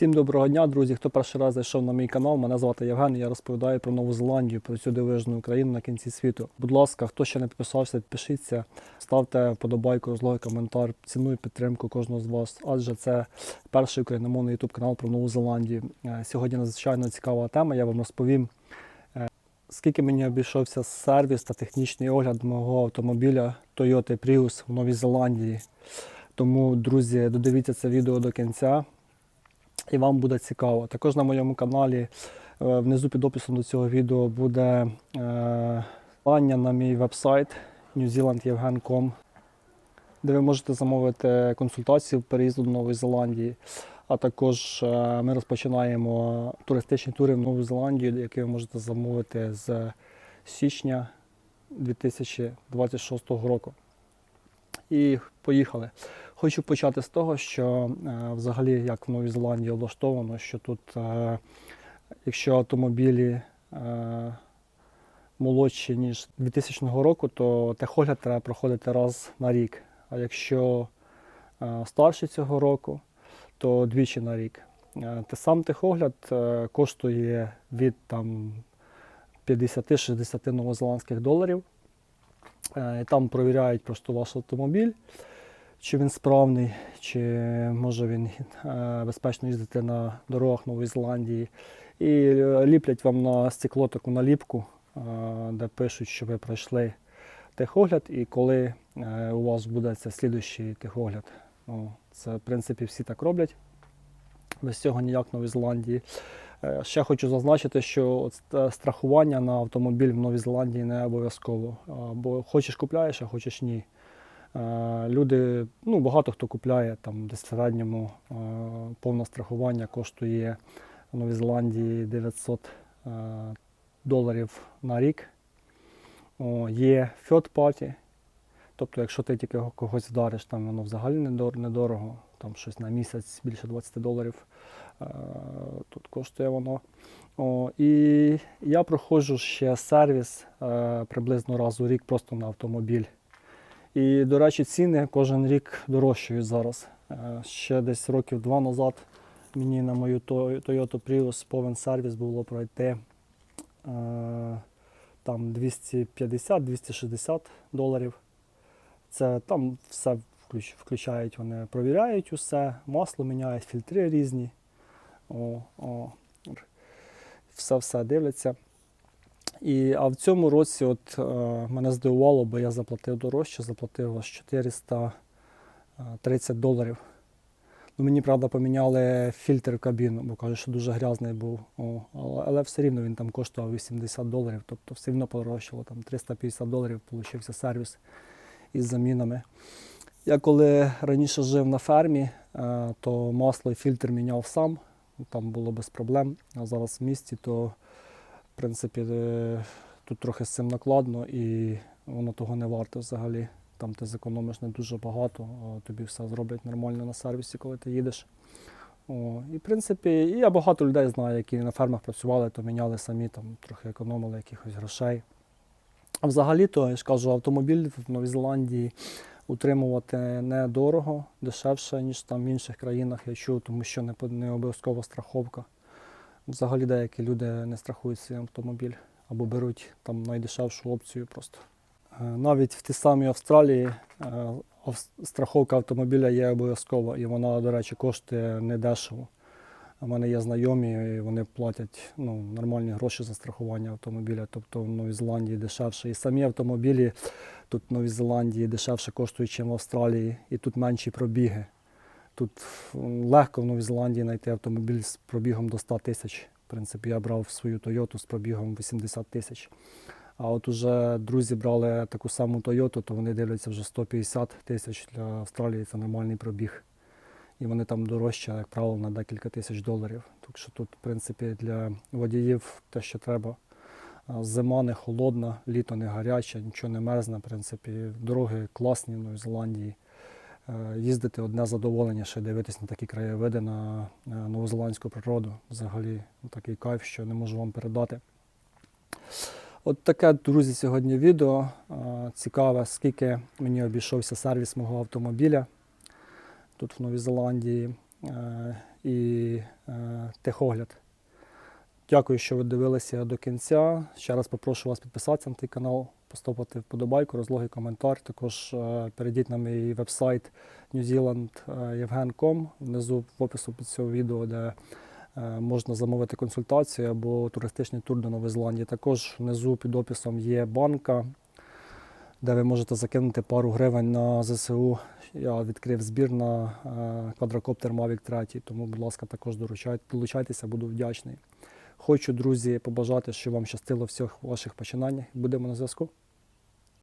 Всім доброго дня, друзі. Хто перший раз зайшов на мій канал, мене звати Євген. Я розповідаю про Нову Зеландію, про цю дивижну Україну на кінці світу. Будь ласка, хто ще не підписався, підпишіться, ставте вподобайку, розлогий коментар, ціную підтримку кожного з вас, адже це перший україномовний YouTube канал про Нову Зеландію. Е, Сьогодні надзвичайно цікава тема. Я вам розповім, е, скільки мені обійшовся сервіс та технічний огляд мого автомобіля Toyota Prius в Новій Зеландії. Тому, друзі, додивіться це відео до кінця і вам буде цікаво. Також на моєму каналі е, внизу під описом до цього відео буде е, на мій вебсайт newzealandevgen.com, де ви можете замовити консультацію переїзду до Нової Зеландії. А також е, ми розпочинаємо туристичні тури в Нову Зеландію, які ви можете замовити з січня 2026 року. І поїхали. Хочу почати з того, що е, взагалі як в Новій Зеландії облаштовано, що тут, е, якщо автомобілі е, молодші, ніж 2000 року, то техогляд треба проходити раз на рік. А якщо е, старші цього року, то двічі на рік. Сам техогляд коштує від там, 50-60 новозеландських доларів. І Там провіряють просто ваш автомобіль, чи він справний, чи може він е, безпечно їздити на дорогах Нової Зеландії. І е, ліплять вам на стекло таку наліпку, е, де пишуть, що ви пройшли техогляд, і коли у вас буде це слідуючий техогляд. Ну, Це, в принципі, всі так роблять. Без цього ніяк в Новій Зеландії. Ще хочу зазначити, що страхування на автомобіль в Новій Зеландії не обов'язково. Бо хочеш купляєш, а хочеш ні. Е, Люди, ну багато хто купляє, там десь в середньому е, повне страхування коштує в Новій Зеландії 900 е, доларів на рік. О, Є party, тобто якщо ти тільки когось вдариш, там воно взагалі недорого, там щось на місяць більше 20 доларів тут коштує воно. О, і я проходжу ще сервіс приблизно раз у рік просто на автомобіль. І, до речі, ціни кожен рік дорожчають зараз. Е, Ще десь років два назад мені на мою Toyota Prius повен сервіс було пройти е, там 250-260 доларів. Це там все включають, вони провіряють усе, масло міняють, фільтри різні. О, о, все-все дивляться. І, а в цьому році от, е, мене здивувало, бо я заплатив дорожче, заплатив аж 430 доларів. Ну, мені, правда, поміняли фільтр в кабіну, бо кажуть, що дуже грязний був. О, але, все рівно він там коштував 80 доларів, тобто все рівно подорожчало. Там 350 доларів получився сервіс із замінами. Я коли раніше жив на фермі, е, то масло і фільтр міняв сам, там було без проблем. А зараз в місті, то принципі е, тут трохи з цим накладно і воно того не варто взагалі. Там ти зекономиш не дуже багато, тобі все зроблять нормально на сервісі, коли ти їдеш. О, і в принципі, і я багато людей знаю, які на фермах працювали, то міняли самі, там трохи економили якихось грошей. А взагалі-то, я ж кажу, автомобіль в Новій Зеландії утримувати недорого, дешевше, ніж там в інших країнах, я чув, тому що не обов'язкова страховка. Взагалі деякі люди не страхують свій автомобіль або беруть там найдешевшу опцію просто. Е, Навіть в тій самій Австралії е, страховка автомобіля є обов'язкова, і вона, до речі, коштує недешево. У мене є знайомі, і вони платять ну, нормальні гроші за страхування автомобіля, тобто в Новій Зеландії дешевше. І самі автомобілі тут в Новій Зеландії дешевше коштують, ніж в Австралії, і тут менші пробіги. Тут легко в Новій Зеландії знайти автомобіль з пробігом до 100 тисяч. В принципі, я брав свою Тойоту з пробігом 80 тисяч. А от уже друзі брали таку саму Тойоту, то вони дивляться вже 150 тисяч для Австралії, це нормальний пробіг. І вони там дорожче, як правило, на декілька тисяч доларів. Так що тут, в принципі, для водіїв те, що треба. Зима не холодна, літо не гаряче, нічого не мерзне. В принципі, дороги класні в Новій Зеландії. Е, Їздити одне задоволення, ще дивитись на такі краєвиди, на, на новозеландську природу. Взагалі ну, такий кайф, що не можу вам передати. От таке, друзі, сьогодні відео. Е, Цікаве, скільки мені обійшовся сервіс мого автомобіля тут в Новій Зеландії. Е, І е, техогляд. Дякую, що ви дивилися до кінця. Ще раз попрошу вас підписатися на цей канал, поставити вподобайку, розлогий коментар. Також е, перейдіть на мій веб-сайт newzealand.evgen.com внизу в опису під цього відео, де е, можна замовити консультацію або туристичний тур до Нової Зеландії. Також внизу під описом є банка, де ви можете закинути пару гривень на ЗСУ. Я відкрив збір на е, квадрокоптер Mavic 3, тому, будь ласка, також долучайтеся, буду вдячний. Хочу, друзі, побажати, щоб вам щастило всіх ваших починаннях. Будемо на зв'язку.